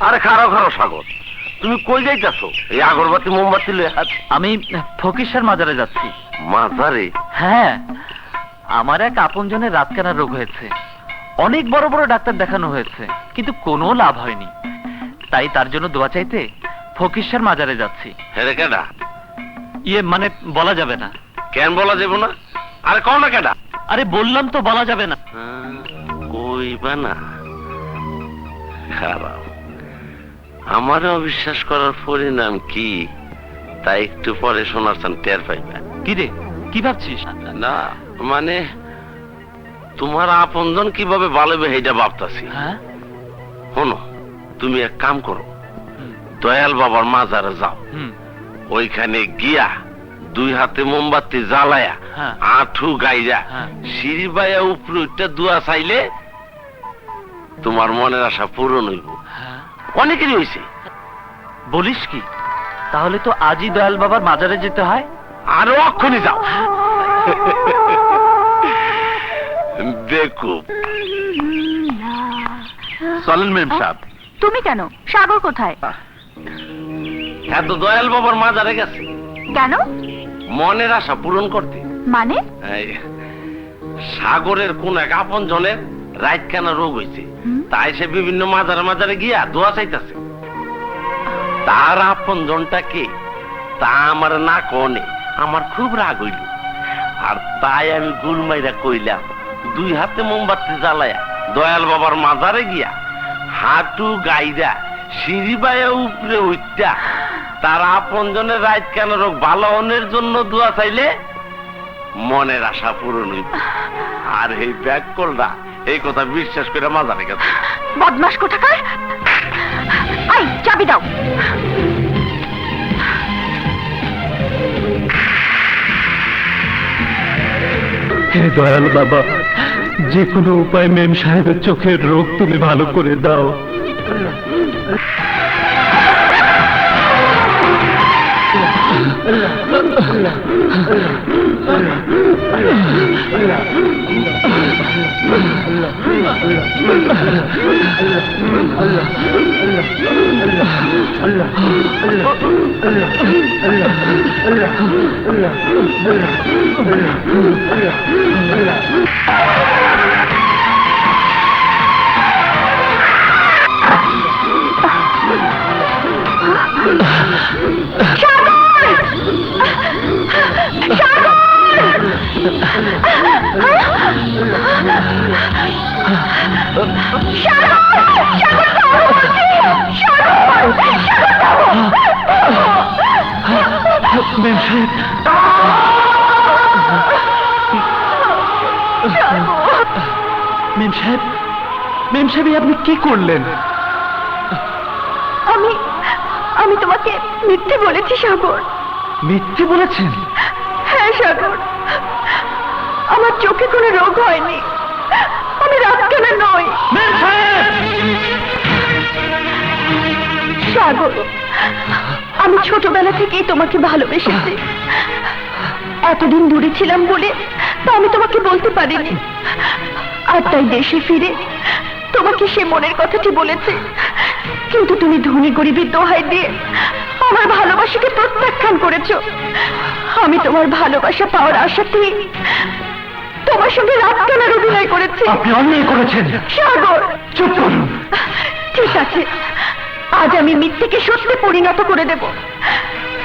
আরে খারো খারো সাগর তুমি কই যাইতাছো? এই আগরবাতি মোমবাতি লয়ে হাত। আমি ফকিসার মাজারে যাচ্ছি। মাথারে হ্যাঁ। আমার এক আপনজনের রাতকানা রোগ হয়েছে। অনেক বড় বড় ডাক্তার দেখানো হয়েছে কিন্তু কোনো লাভ হয়নি। তাই তার জন্য দোয়া চাইতে ফকিসার মাজারে যাচ্ছি। হেরে কেডা? ইয়ে মানে বলা যাবে না। কেন বলা যাব না? আরে কও না কেডা? আরে বললাম তো বলা যাবে না। কইবা না। খারাপ আমারও অবিশ্বাস করার পরিণাম কি তা একটু পরে শোনার চান টের পাইবা। কি রে? কি ভাবছিস? না মানে তোমার আপনজন কীভাবে বাড়বে সেইটা ভাবতাছি। হ্যাঁ? শোনো তুমি এক কাম করো। দয়াল বাবার মাজারে যাও। ওইখানে গিয়া দুই হাতে মোমবাতি জ্বালায়া হ্যাঁ। আঁঠু গাইরা হ্যাঁ। সিঁড়ি বাইয়া উপরে দোয়া চাইলে তোমার মনের আশা পূরণ হইব। হ্যাঁ। অনেকেরই হয়েছে বলিস কি? তাহলে তো আজই দয়াল বাবার মাজারে যেতে হয়। আরও অক্ষণে যাও। দেখো। চলেন মেম সাহেব। তুমি কেন? সাগর কোথায়? এত দয়াল বাবার মাজারে গেছে। কেন? মনের আশা পূরণ করতে। মানে? সাগরের কোন এক আপন জনের রাইত কানা রোগ হয়েছে তাই সে বিভিন্ন মাজারে মাজারে গিয়া দোয়া চাইতেছে। তার আপন জনটা কে? তা আমার না কনে। আমার খুব রাগ হইল। আর তাই আমি গুলমাইরা কইলাম দুই হাতে মোমবাতি জ্বালায়া দয়াল বাবার মাজারে গিয়া হাঁটু গাইরা সিঁড়ি বায়া উপরে উঠটা তার আপন জনের রাইত কেন রোগ ভালো হনের জন্য দোয়া চাইলে মনের আশা পূরণ হইব। আর এই ব্যাগ কলটা এই কথা বিশ্বাস করে মাজারে গেছে। বদমাস কোথাকার? আই চাবি দাও। হে দয়াল বাবা যে কোনো উপায় মেম সাহেবের চোখের রোগ তুমি ভালো করে দাও। Allah মেম সাহেব মেম সাহেব মেম সাহেব আপনি কি করলেন? আমি আমি তোমাকে মিথ্যে বলেছি সাগর। মিথ্যে বলেছেন? হ্যাঁ সাগর। আমার চোখে কোনো রোগ হয়নি। রাতকানা নই সাগর আমি ছোটবেলা থেকেই তোমাকে ভালোবেসেছি। এতদিন দূরে ছিলাম বলে তা আমি তোমাকে বলতে পারিনি। আর তাই দেশে ফিরে তোমাকে সে মনের কথাটি বলেছে। কিন্তু তুমি ধনী গরিবের দোহাই দিয়ে আমার ভালোবাসাকে প্রত্যাখ্যান করেছ। আমি তোমার ভালোবাসা পাওয়ার আশাতেই তোমার সঙ্গে রাত কেনার অভিনয় করেছি। আপনি অন্যায় করেছেন। সাগর! চুপ করুন। ঠিক আছে। আজ আমি মিথ্যেকে সত্যে পরিণত করে দেব।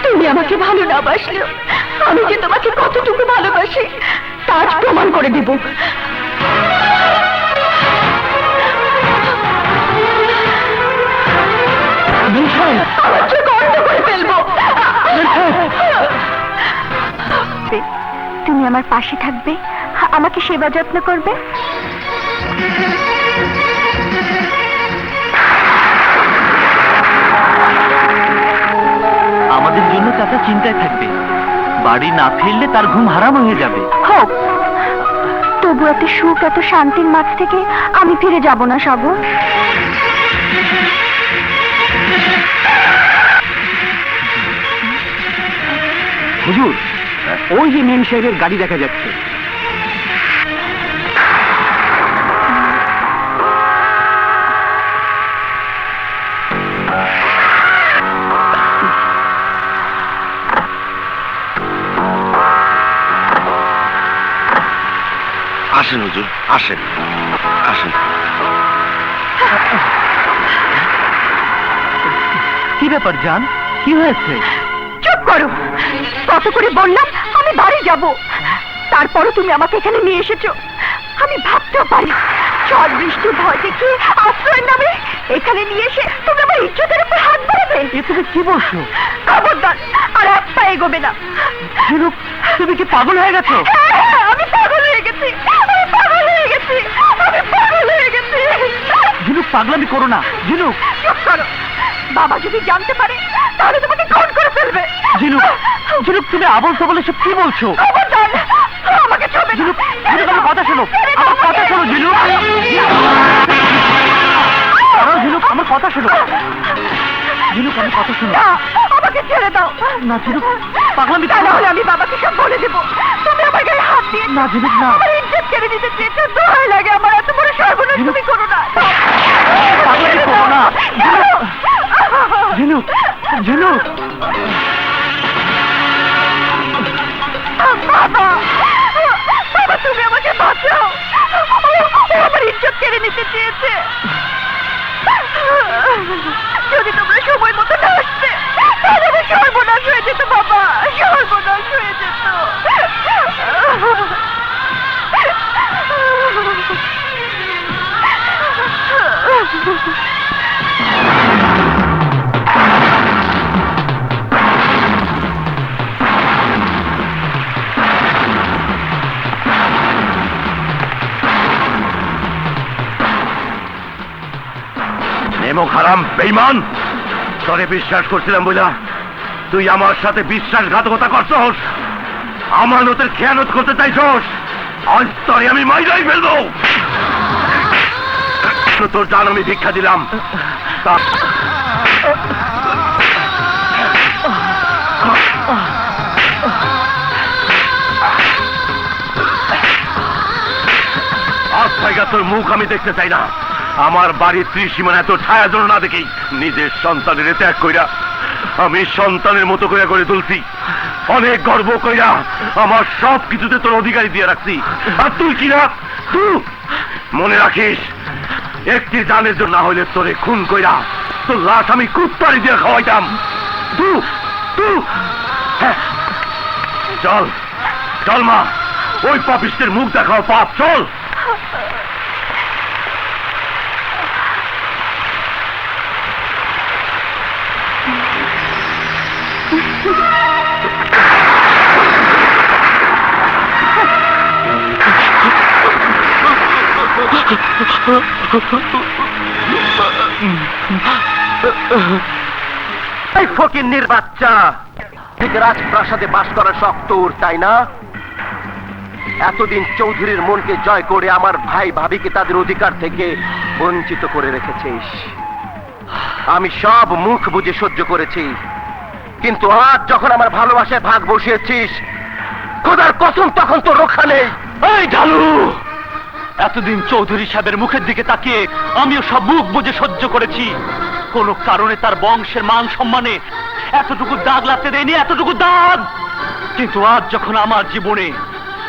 তুমি আমাকে ভালো না বাসলেও আমি যে তোমাকে কতটুকু ভালোবাসি তা আজ প্রমাণ করে দেব। আমার চোখ অন্ধ করে ফেলব। তুমি আমার পাশে থাকবে। আমাকে সেবা যত্ন করবে? আমাদের জন্য চাচা চিন্তায় থাকবে। বাড়ি না ফিরলে তার ঘুম হারাম হয়ে যাবে। হোক তবু এত সুখ এত শান্তির মাঝ থেকে আমি ফিরে যাব না সাগর। হুজুর ওই যে মেম সাহেবের গাড়ি দেখা যাচ্ছে। আসেন হুজুর আসেন। আসেন। কি ব্যাপার জান? কি হয়েছে? চুপ করো। কত করে বললাম আমি বাড়ি যাব। তারপরও তুমি আমাকে এখানে নিয়ে এসেছ। আমি ভাবতেও পারি। ঝড় বৃষ্টি ভয় দেখে আশ্রয়ের নামে এখানে নিয়ে এসে তুমি আমার ইজ্জতের উপর হাত বাড়াবে? এ তুমি কি বলছো? খবরদার আর এক পা এগোবে না। তুমি কি পাগল হয়ে গেছো? হ্যাঁ, আমি পাগল হয়ে গেছি। আমি পাগল হয়ে গেছি। আমি পাগল হয়ে গেছি। ঝিনুক পাগলামি করো না। ঝিনুক। চুপ করো। বাবা যদি জানতে পারে তাহলে তোমাকে খুন করে ফেলবে। ঝিনুক ঝিনুক তুমি আবল সবল এসব কি বলছো? খবরদার আমাকে ছবে ঝিনুক ঝিনুক আমার কথা শোনো। আমার কথা শোনো ঝিনুক। দাঁড়াও, ঝিনুক আমার কথা শোনো। ঝিনুক আমার কথা শোনো। না, আমাকে ছেড়ে দাও। না ঝিনুক পাগলামি তা করো না। হলে আমি বাবাকে সব বলে দেবো। তুমি আমার গায়ে হাত দিয়ে না, ঝিনুক, না। আমার ইজ্জত কেড়ে নিতে চেয়েছো দোহাই লাগে আমার এত বড় সর্বনাশ তুমি করো না পাগলামি করো না ঝিনুক ঝিনুক বাবা বাবা তুমি আমাকে বাঁচাও ও আমার ইজ্জত কেড়ে নিতে চেয়েছে যদি বেইমান! তোরে বিশ্বাস করছিলাম বুঝলা তুই আমার সাথে বিশ্বাসঘাতকতা করছস। আমানতের খেয়ানত করতে চাইছস। আজ তোরে আমি মাইরাই ফেলব। তোর জান আমি ভিক্ষা দিলাম। আজ তোর মুখ আমি দেখতে চাই না। আমার বাড়ির ত্রিসীমানা এত ছায়া জন না দেখেই নিজের সন্তানের ত্যাগ কইরা আমি সন্তানের মতো করে গড়ে তুলছি। অনেক গর্ব কইরা আমার সব কিছুতে তোর অধিকারী দিয়ে রাখছি। আর তুই কি না? তুই! মনে রাখিস, একটি জানের জন্য না হইলে তোরে খুন কইরা তোর লাশ আমি কুত্তারি দিয়ে খাওয়াইতাম। তু তু হ্যাঁ। চল চল মা, ওই পাপিস্টের মুখ দেখাও, পাপ, চল! এই ফকিন্নির বাচ্চা ঠিক রাজপ্রাসাদে বাস করা শখ তোর, তাই না? এতদিন চৌধুরীর মনকে জয় করে আমার ভাই ভাবিকে তাদের অধিকার থেকে বঞ্চিত করে রেখেছিস। আমি সব মুখ বুঝে সহ্য করেছি। কিন্তু আজ যখন আমার ভালোবাসায় ভাগ বসিয়েছিস, খোদার কসম তখন তো রক্ষা নেই। ঢালু এতদিন চৌধুরী সাহেবের মুখের দিকে তাকিয়ে আমিও সব মুখ বুঝে সহ্য করেছি। কোনো কারণে তার বংশের মান সম্মানে এতটুকু দাগ লাগতে দেয়নি, এতটুকু দাগ। কিন্তু আজ যখন আমার জীবনে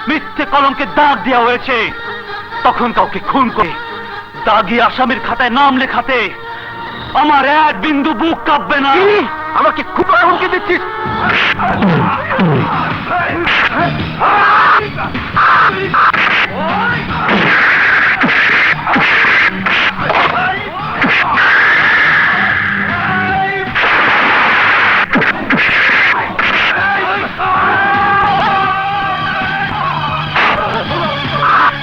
মিথ্যে কলমকে দাগ দেওয়া হয়েছে, তখন কাউকে খুন করে দাগি আসামির খাতায় নাম লেখাতে আমার এক বিন্দু বুক কাঁপবে না। আমাকে খুব হুমকি দিচ্ছিস?